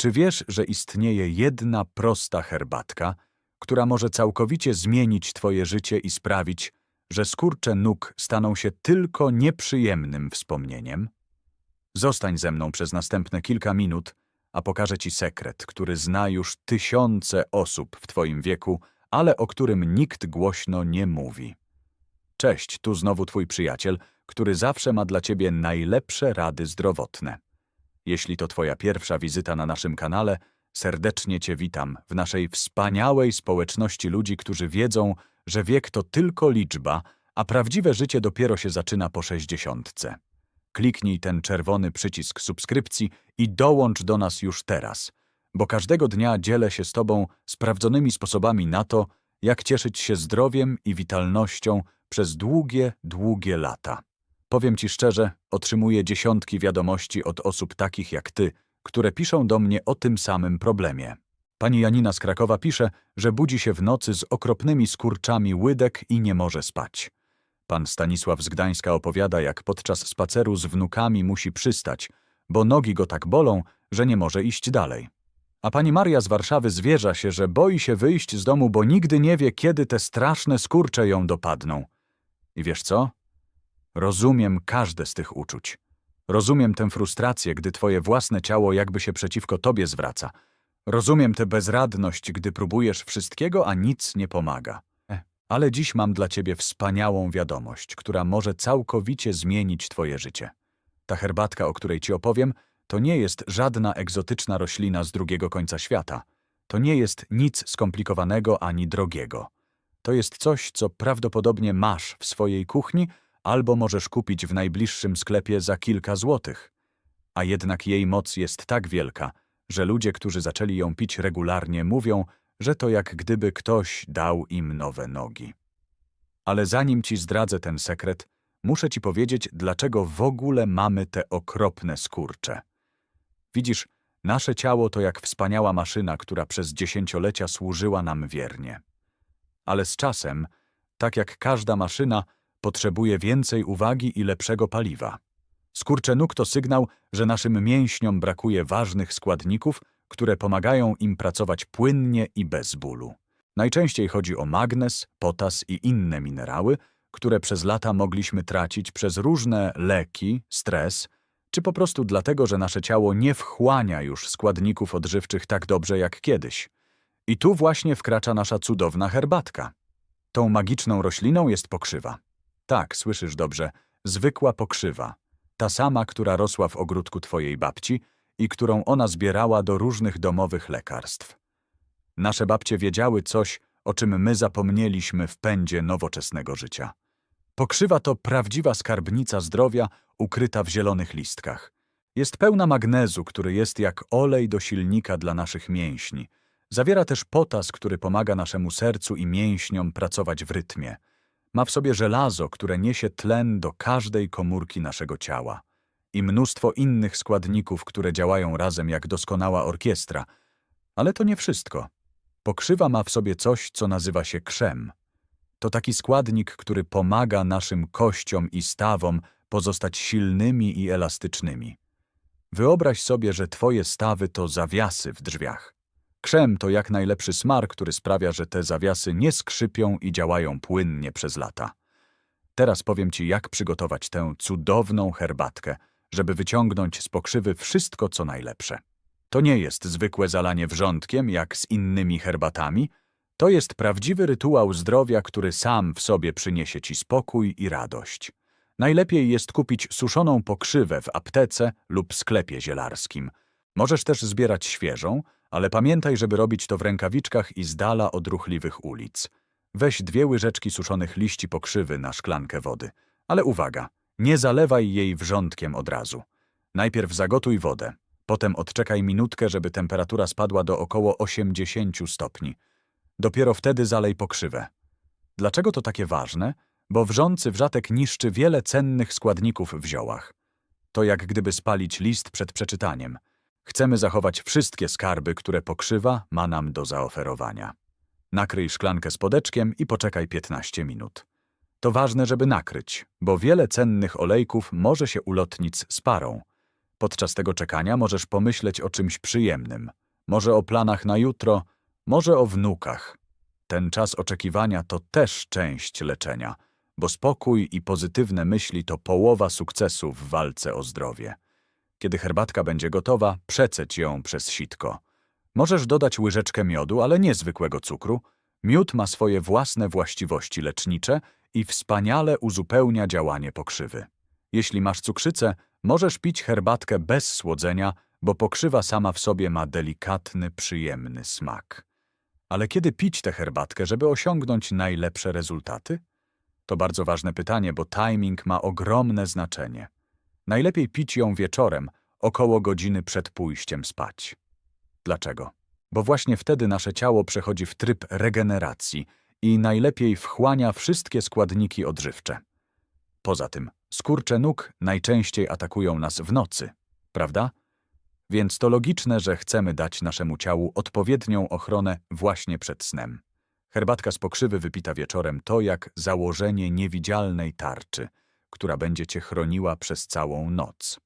Czy wiesz, że istnieje jedna prosta herbatka, która może całkowicie zmienić twoje życie i sprawić, że skurcze nóg staną się tylko nieprzyjemnym wspomnieniem? Zostań ze mną przez następne kilka minut, a pokażę ci sekret, który zna już tysiące osób w twoim wieku, ale o którym nikt głośno nie mówi. Cześć, tu znowu twój przyjaciel, który zawsze ma dla ciebie najlepsze rady zdrowotne. Jeśli to twoja pierwsza wizyta na naszym kanale, serdecznie cię witam w naszej wspaniałej społeczności ludzi, którzy wiedzą, że wiek to tylko liczba, a prawdziwe życie dopiero się zaczyna po sześćdziesiątce. Kliknij ten czerwony przycisk subskrypcji i dołącz do nas już teraz, bo każdego dnia dzielę się z Tobą sprawdzonymi sposobami na to, jak cieszyć się zdrowiem i witalnością przez długie, długie lata. Powiem Ci szczerze, otrzymuję dziesiątki wiadomości od osób takich jak Ty, które piszą do mnie o tym samym problemie. Pani Janina z Krakowa pisze, że budzi się w nocy z okropnymi skurczami łydek i nie może spać. Pan Stanisław z Gdańska opowiada, jak podczas spaceru z wnukami musi przystać, bo nogi go tak bolą, że nie może iść dalej. A pani Maria z Warszawy zwierza się, że boi się wyjść z domu, bo nigdy nie wie, kiedy te straszne skurcze ją dopadną. I wiesz co? Rozumiem każde z tych uczuć. Rozumiem tę frustrację, gdy twoje własne ciało jakby się przeciwko tobie zwraca. Rozumiem tę bezradność, gdy próbujesz wszystkiego, a nic nie pomaga. E, Ale dziś mam dla ciebie wspaniałą wiadomość, która może całkowicie zmienić twoje życie. Ta herbatka, o której ci opowiem, to nie jest żadna egzotyczna roślina z drugiego końca świata. To nie jest nic skomplikowanego ani drogiego. To jest coś, co prawdopodobnie masz w swojej kuchni albo możesz kupić w najbliższym sklepie za kilka złotych. A jednak jej moc jest tak wielka, że ludzie, którzy zaczęli ją pić regularnie, mówią, że to jak gdyby ktoś dał im nowe nogi. Ale zanim ci zdradzę ten sekret, muszę ci powiedzieć, dlaczego w ogóle mamy te okropne skurcze. Widzisz, nasze ciało to jak wspaniała maszyna, która przez dziesięciolecia służyła nam wiernie. Ale z czasem, tak jak każda maszyna, potrzebuje więcej uwagi i lepszego paliwa. Skurcze nóg to sygnał, że naszym mięśniom brakuje ważnych składników, które pomagają im pracować płynnie i bez bólu. Najczęściej chodzi o magnez, potas i inne minerały, które przez lata mogliśmy tracić przez różne leki, stres, czy po prostu dlatego, że nasze ciało nie wchłania już składników odżywczych tak dobrze jak kiedyś. I tu właśnie wkracza nasza cudowna herbatka. Tą magiczną rośliną jest pokrzywa. Tak, słyszysz dobrze, zwykła pokrzywa. Ta sama, która rosła w ogródku twojej babci i którą ona zbierała do różnych domowych lekarstw. Nasze babcie wiedziały coś, o czym my zapomnieliśmy w pędzie nowoczesnego życia. Pokrzywa to prawdziwa skarbnica zdrowia ukryta w zielonych listkach. Jest pełna magnezu, który jest jak olej do silnika dla naszych mięśni. Zawiera też potas, który pomaga naszemu sercu i mięśniom pracować w rytmie. Ma w sobie żelazo, które niesie tlen do każdej komórki naszego ciała. I mnóstwo innych składników, które działają razem jak doskonała orkiestra. Ale to nie wszystko. Pokrzywa ma w sobie coś, co nazywa się krzem. To taki składnik, który pomaga naszym kościom i stawom pozostać silnymi i elastycznymi. Wyobraź sobie, że twoje stawy to zawiasy w drzwiach. Krzem to jak najlepszy smar, który sprawia, że te zawiasy nie skrzypią i działają płynnie przez lata. Teraz powiem ci, jak przygotować tę cudowną herbatkę, żeby wyciągnąć z pokrzywy wszystko, co najlepsze. To nie jest zwykłe zalanie wrzątkiem, jak z innymi herbatami. To jest prawdziwy rytuał zdrowia, który sam w sobie przyniesie ci spokój i radość. Najlepiej jest kupić suszoną pokrzywę w aptece lub sklepie zielarskim. Możesz też zbierać świeżą, ale pamiętaj, żeby robić to w rękawiczkach i z dala od ruchliwych ulic. Weź dwie łyżeczki suszonych liści pokrzywy na szklankę wody. Ale uwaga, nie zalewaj jej wrzątkiem od razu. Najpierw zagotuj wodę, potem odczekaj minutkę, żeby temperatura spadła do około 80 stopni. Dopiero wtedy zalej pokrzywę. Dlaczego to takie ważne? Bo wrzący wrzatek niszczy wiele cennych składników w ziołach. To jak gdyby spalić list przed przeczytaniem. Chcemy zachować wszystkie skarby, które pokrzywa ma nam do zaoferowania. Nakryj szklankę spodeczkiem i poczekaj 15 minut. To ważne, żeby nakryć, bo wiele cennych olejków może się ulotnić z parą. Podczas tego czekania możesz pomyśleć o czymś przyjemnym. Może o planach na jutro, może o wnukach. Ten czas oczekiwania to też część leczenia, bo spokój i pozytywne myśli to połowa sukcesu w walce o zdrowie. Kiedy herbatka będzie gotowa, przeceć ją przez sitko. Możesz dodać łyżeczkę miodu, ale nie zwykłego cukru. Miód ma swoje własne właściwości lecznicze i wspaniale uzupełnia działanie pokrzywy. Jeśli masz cukrzycę, możesz pić herbatkę bez słodzenia, bo pokrzywa sama w sobie ma delikatny, przyjemny smak. Ale kiedy pić tę herbatkę, żeby osiągnąć najlepsze rezultaty? To bardzo ważne pytanie, bo timing ma ogromne znaczenie. Najlepiej pić ją wieczorem, około godziny przed pójściem spać. Dlaczego? Bo właśnie wtedy nasze ciało przechodzi w tryb regeneracji i najlepiej wchłania wszystkie składniki odżywcze. Poza tym, skurcze nóg najczęściej atakują nas w nocy, prawda? Więc to logiczne, że chcemy dać naszemu ciału odpowiednią ochronę właśnie przed snem. Herbatka z pokrzywy wypita wieczorem to jak założenie niewidzialnej tarczy, która będzie cię chroniła przez całą noc.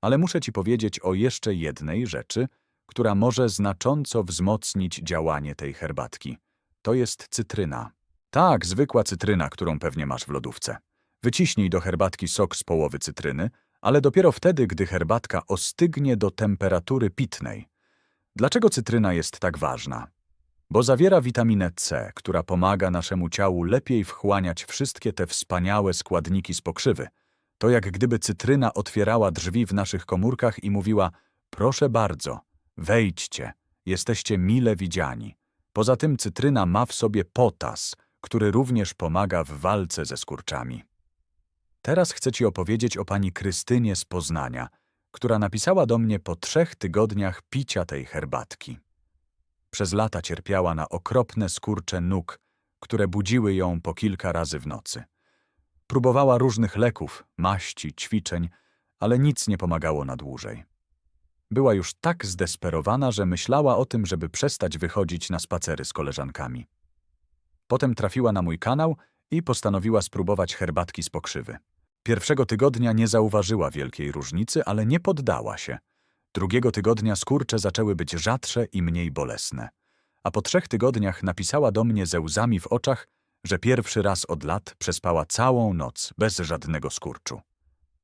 Ale muszę ci powiedzieć o jeszcze jednej rzeczy, która może znacząco wzmocnić działanie tej herbatki. To jest cytryna. Tak, zwykła cytryna, którą pewnie masz w lodówce. Wyciśnij do herbatki sok z połowy cytryny, ale dopiero wtedy, gdy herbatka ostygnie do temperatury pitnej. Dlaczego cytryna jest tak ważna? Bo zawiera witaminę C, która pomaga naszemu ciału lepiej wchłaniać wszystkie te wspaniałe składniki z pokrzywy. To jak gdyby cytryna otwierała drzwi w naszych komórkach i mówiła: Proszę bardzo, wejdźcie, jesteście mile widziani. Poza tym cytryna ma w sobie potas, który również pomaga w walce ze skurczami. Teraz chcę Ci opowiedzieć o pani Krystynie z Poznania, która napisała do mnie po trzech tygodniach picia tej herbatki. Przez lata cierpiała na okropne skurcze nóg, które budziły ją po kilka razy w nocy. Próbowała różnych leków, maści, ćwiczeń, ale nic nie pomagało na dłużej. Była już tak zdesperowana, że myślała o tym, żeby przestać wychodzić na spacery z koleżankami. Potem trafiła na mój kanał i postanowiła spróbować herbatki z pokrzywy. Pierwszego tygodnia nie zauważyła wielkiej różnicy, ale nie poddała się. Drugiego tygodnia skurcze zaczęły być rzadsze i mniej bolesne. A po trzech tygodniach napisała do mnie ze łzami w oczach, że pierwszy raz od lat przespała całą noc bez żadnego skurczu.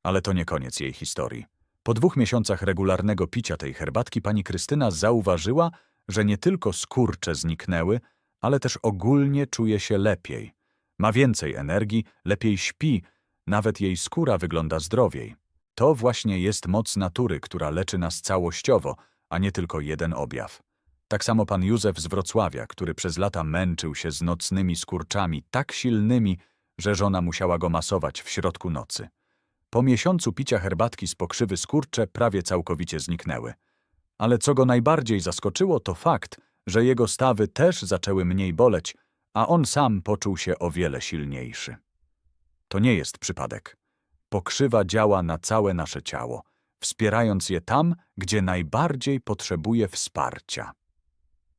Ale to nie koniec jej historii. Po dwóch miesiącach regularnego picia tej herbatki pani Krystyna zauważyła, że nie tylko skurcze zniknęły, ale też ogólnie czuje się lepiej. Ma więcej energii, lepiej śpi, nawet jej skóra wygląda zdrowiej. To właśnie jest moc natury, która leczy nas całościowo, a nie tylko jeden objaw. Tak samo pan Józef z Wrocławia, który przez lata męczył się z nocnymi skurczami tak silnymi, że żona musiała go masować w środku nocy. Po miesiącu picia herbatki z pokrzywy skurcze prawie całkowicie zniknęły. Ale co go najbardziej zaskoczyło, to fakt, że jego stawy też zaczęły mniej boleć, a on sam poczuł się o wiele silniejszy. To nie jest przypadek. Pokrzywa działa na całe nasze ciało, wspierając je tam, gdzie najbardziej potrzebuje wsparcia.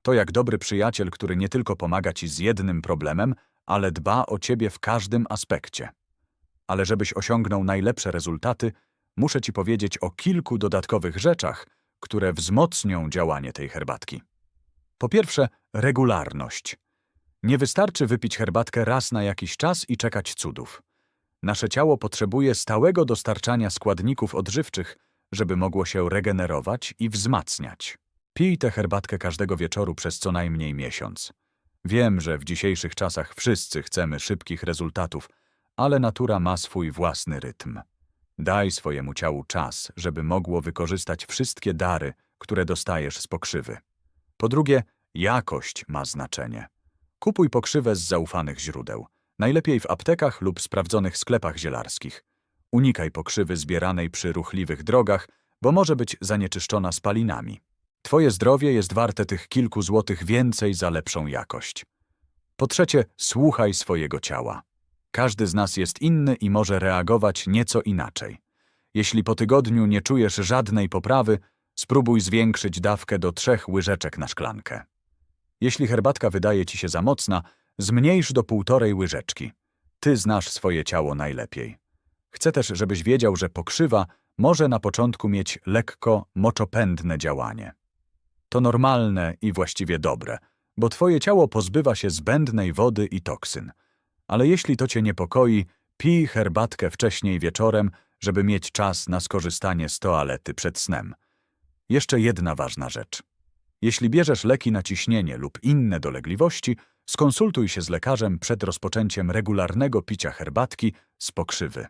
To jak dobry przyjaciel, który nie tylko pomaga ci z jednym problemem, ale dba o ciebie w każdym aspekcie. Ale żebyś osiągnął najlepsze rezultaty, muszę ci powiedzieć o kilku dodatkowych rzeczach, które wzmocnią działanie tej herbatki. Po pierwsze, regularność. Nie wystarczy wypić herbatkę raz na jakiś czas i czekać cudów. Nasze ciało potrzebuje stałego dostarczania składników odżywczych, żeby mogło się regenerować i wzmacniać. Pij tę herbatkę każdego wieczoru przez co najmniej miesiąc. Wiem, że w dzisiejszych czasach wszyscy chcemy szybkich rezultatów, ale natura ma swój własny rytm. Daj swojemu ciału czas, żeby mogło wykorzystać wszystkie dary, które dostajesz z pokrzywy. Po drugie, jakość ma znaczenie. Kupuj pokrzywę z zaufanych źródeł najlepiej w aptekach lub sprawdzonych sklepach zielarskich. Unikaj pokrzywy zbieranej przy ruchliwych drogach, bo może być zanieczyszczona spalinami. Twoje zdrowie jest warte tych kilku złotych więcej za lepszą jakość. Po trzecie, słuchaj swojego ciała. Każdy z nas jest inny i może reagować nieco inaczej. Jeśli po tygodniu nie czujesz żadnej poprawy, spróbuj zwiększyć dawkę do trzech łyżeczek na szklankę. Jeśli herbatka wydaje ci się za mocna, Zmniejsz do półtorej łyżeczki. Ty znasz swoje ciało najlepiej. Chcę też, żebyś wiedział, że pokrzywa może na początku mieć lekko moczopędne działanie. To normalne i właściwie dobre, bo twoje ciało pozbywa się zbędnej wody i toksyn. Ale jeśli to cię niepokoi, pij herbatkę wcześniej wieczorem, żeby mieć czas na skorzystanie z toalety przed snem. Jeszcze jedna ważna rzecz. Jeśli bierzesz leki na ciśnienie lub inne dolegliwości, skonsultuj się z lekarzem przed rozpoczęciem regularnego picia herbatki z pokrzywy.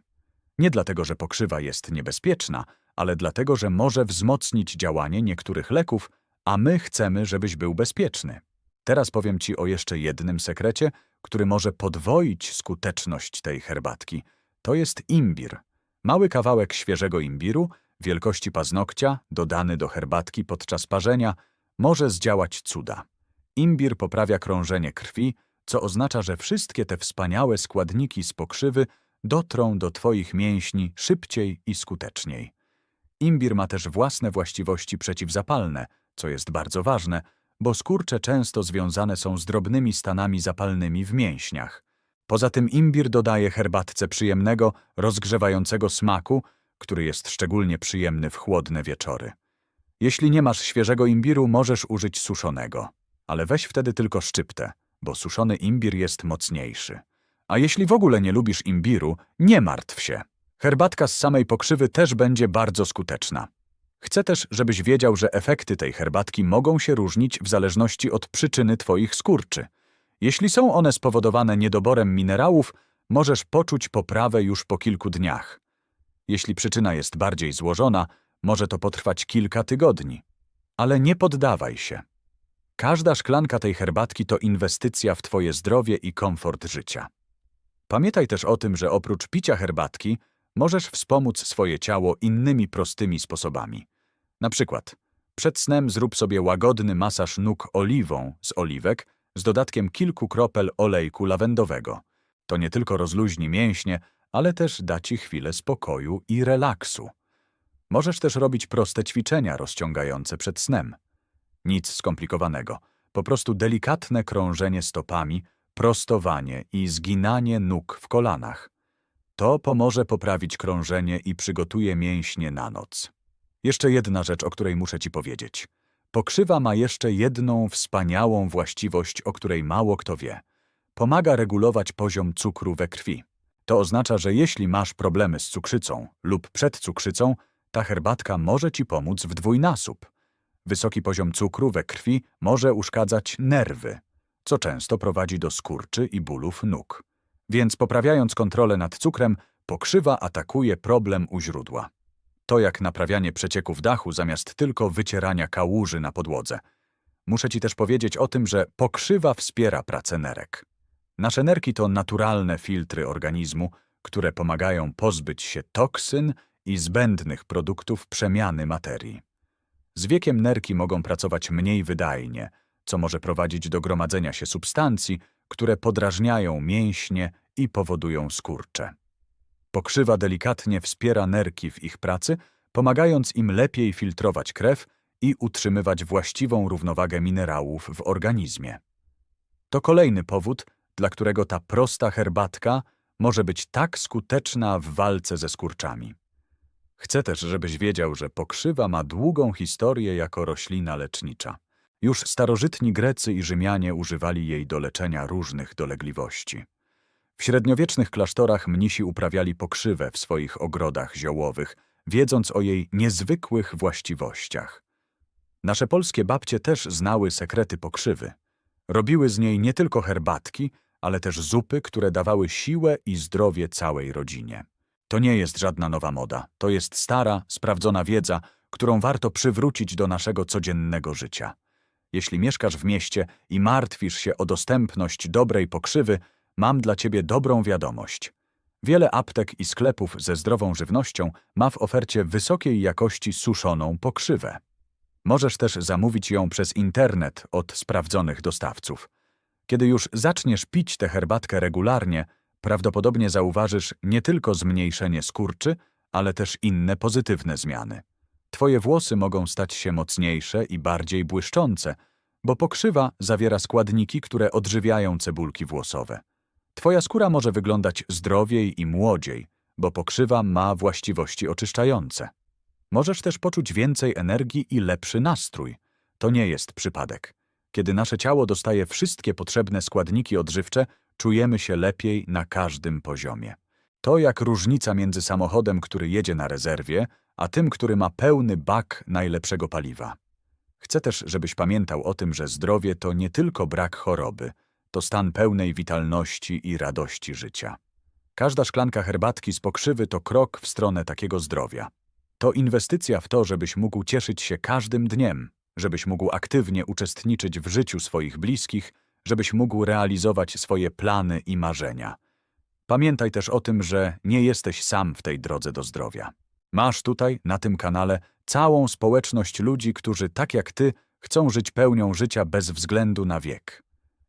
Nie dlatego, że pokrzywa jest niebezpieczna, ale dlatego, że może wzmocnić działanie niektórych leków, a my chcemy, żebyś był bezpieczny. Teraz powiem Ci o jeszcze jednym sekrecie, który może podwoić skuteczność tej herbatki. To jest imbir. Mały kawałek świeżego imbiru, wielkości paznokcia, dodany do herbatki podczas parzenia, może zdziałać cuda. Imbir poprawia krążenie krwi, co oznacza, że wszystkie te wspaniałe składniki z pokrzywy dotrą do Twoich mięśni szybciej i skuteczniej. Imbir ma też własne właściwości przeciwzapalne, co jest bardzo ważne, bo skurcze często związane są z drobnymi stanami zapalnymi w mięśniach. Poza tym imbir dodaje herbatce przyjemnego, rozgrzewającego smaku, który jest szczególnie przyjemny w chłodne wieczory. Jeśli nie masz świeżego imbiru, możesz użyć suszonego, ale weź wtedy tylko szczyptę, bo suszony imbir jest mocniejszy. A jeśli w ogóle nie lubisz imbiru, nie martw się. Herbatka z samej pokrzywy też będzie bardzo skuteczna. Chcę też, żebyś wiedział, że efekty tej herbatki mogą się różnić w zależności od przyczyny Twoich skurczy. Jeśli są one spowodowane niedoborem minerałów, możesz poczuć poprawę już po kilku dniach. Jeśli przyczyna jest bardziej złożona, może to potrwać kilka tygodni. Ale nie poddawaj się. Każda szklanka tej herbatki to inwestycja w Twoje zdrowie i komfort życia. Pamiętaj też o tym, że oprócz picia herbatki możesz wspomóc swoje ciało innymi prostymi sposobami. Na przykład przed snem zrób sobie łagodny masaż nóg oliwą z oliwek z dodatkiem kilku kropel olejku lawendowego. To nie tylko rozluźni mięśnie, ale też da Ci chwilę spokoju i relaksu. Możesz też robić proste ćwiczenia rozciągające przed snem. Nic skomplikowanego, po prostu delikatne krążenie stopami, prostowanie i zginanie nóg w kolanach. To pomoże poprawić krążenie i przygotuje mięśnie na noc. Jeszcze jedna rzecz, o której muszę Ci powiedzieć. Pokrzywa ma jeszcze jedną wspaniałą właściwość, o której mało kto wie. Pomaga regulować poziom cukru we krwi. To oznacza, że jeśli masz problemy z cukrzycą lub przed cukrzycą, ta herbatka może Ci pomóc w dwójnasób. Wysoki poziom cukru we krwi może uszkadzać nerwy, co często prowadzi do skurczy i bólów nóg. Więc poprawiając kontrolę nad cukrem, pokrzywa atakuje problem u źródła. To jak naprawianie przecieków dachu zamiast tylko wycierania kałuży na podłodze. Muszę Ci też powiedzieć o tym, że pokrzywa wspiera pracę nerek. Nasze nerki to naturalne filtry organizmu, które pomagają pozbyć się toksyn i zbędnych produktów przemiany materii. Z wiekiem nerki mogą pracować mniej wydajnie, co może prowadzić do gromadzenia się substancji, które podrażniają mięśnie i powodują skurcze. Pokrzywa delikatnie wspiera nerki w ich pracy, pomagając im lepiej filtrować krew i utrzymywać właściwą równowagę minerałów w organizmie. To kolejny powód, dla którego ta prosta herbatka może być tak skuteczna w walce ze skurczami. Chcę też, żebyś wiedział, że pokrzywa ma długą historię jako roślina lecznicza. Już starożytni Grecy i Rzymianie używali jej do leczenia różnych dolegliwości. W średniowiecznych klasztorach mnisi uprawiali pokrzywę w swoich ogrodach ziołowych, wiedząc o jej niezwykłych właściwościach. Nasze polskie babcie też znały sekrety pokrzywy. Robiły z niej nie tylko herbatki, ale też zupy, które dawały siłę i zdrowie całej rodzinie. To nie jest żadna nowa moda, to jest stara, sprawdzona wiedza, którą warto przywrócić do naszego codziennego życia. Jeśli mieszkasz w mieście i martwisz się o dostępność dobrej pokrzywy, mam dla Ciebie dobrą wiadomość. Wiele aptek i sklepów ze zdrową żywnością ma w ofercie wysokiej jakości suszoną pokrzywę. Możesz też zamówić ją przez internet od sprawdzonych dostawców. Kiedy już zaczniesz pić tę herbatkę regularnie, prawdopodobnie zauważysz nie tylko zmniejszenie skurczy, ale też inne pozytywne zmiany. Twoje włosy mogą stać się mocniejsze i bardziej błyszczące, bo pokrzywa zawiera składniki, które odżywiają cebulki włosowe. Twoja skóra może wyglądać zdrowiej i młodziej, bo pokrzywa ma właściwości oczyszczające. Możesz też poczuć więcej energii i lepszy nastrój. To nie jest przypadek. Kiedy nasze ciało dostaje wszystkie potrzebne składniki odżywcze, czujemy się lepiej na każdym poziomie. To jak różnica między samochodem, który jedzie na rezerwie, a tym, który ma pełny bak najlepszego paliwa. Chcę też, żebyś pamiętał o tym, że zdrowie to nie tylko brak choroby, to stan pełnej witalności i radości życia. Każda szklanka herbatki z pokrzywy to krok w stronę takiego zdrowia. To inwestycja w to, żebyś mógł cieszyć się każdym dniem, żebyś mógł aktywnie uczestniczyć w życiu swoich bliskich, żebyś mógł realizować swoje plany i marzenia. Pamiętaj też o tym, że nie jesteś sam w tej drodze do zdrowia. Masz tutaj, na tym kanale, całą społeczność ludzi, którzy tak jak ty chcą żyć pełnią życia bez względu na wiek.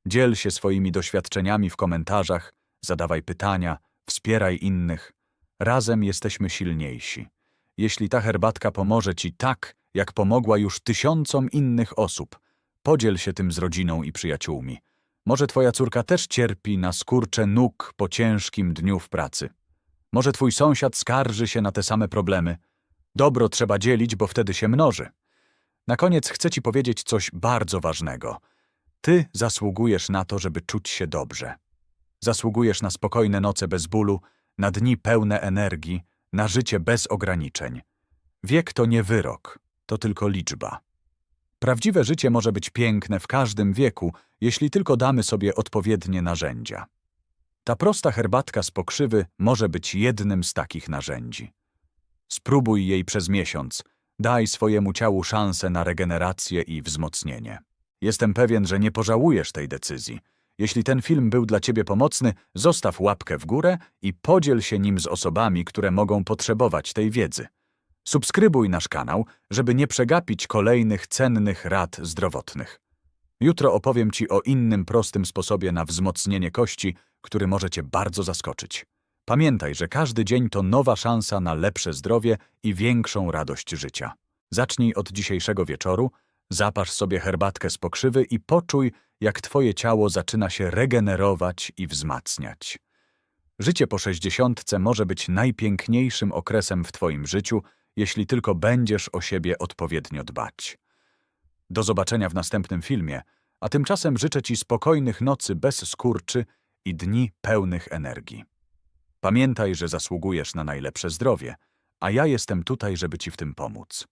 Dziel się swoimi doświadczeniami w komentarzach, zadawaj pytania, wspieraj innych. Razem jesteśmy silniejsi. Jeśli ta herbatka pomoże ci tak, jak pomogła już tysiącom innych osób, podziel się tym z rodziną i przyjaciółmi. Może twoja córka też cierpi na skurcze nóg po ciężkim dniu w pracy. Może twój sąsiad skarży się na te same problemy. Dobro trzeba dzielić, bo wtedy się mnoży. Na koniec chcę ci powiedzieć coś bardzo ważnego. Ty zasługujesz na to, żeby czuć się dobrze. Zasługujesz na spokojne noce bez bólu, na dni pełne energii, na życie bez ograniczeń. Wiek to nie wyrok, to tylko liczba. Prawdziwe życie może być piękne w każdym wieku, jeśli tylko damy sobie odpowiednie narzędzia. Ta prosta herbatka z pokrzywy może być jednym z takich narzędzi. Spróbuj jej przez miesiąc, daj swojemu ciału szansę na regenerację i wzmocnienie. Jestem pewien, że nie pożałujesz tej decyzji. Jeśli ten film był dla Ciebie pomocny, zostaw łapkę w górę i podziel się nim z osobami, które mogą potrzebować tej wiedzy. Subskrybuj nasz kanał, żeby nie przegapić kolejnych cennych rad zdrowotnych. Jutro opowiem Ci o innym prostym sposobie na wzmocnienie kości, który może Cię bardzo zaskoczyć. Pamiętaj, że każdy dzień to nowa szansa na lepsze zdrowie i większą radość życia. Zacznij od dzisiejszego wieczoru, zaparz sobie herbatkę z pokrzywy i poczuj, jak Twoje ciało zaczyna się regenerować i wzmacniać. Życie po sześćdziesiątce może być najpiękniejszym okresem w Twoim życiu, jeśli tylko będziesz o siebie odpowiednio dbać. Do zobaczenia w następnym filmie, a tymczasem życzę Ci spokojnych nocy bez skurczy i dni pełnych energii. Pamiętaj, że zasługujesz na najlepsze zdrowie, a ja jestem tutaj, żeby Ci w tym pomóc.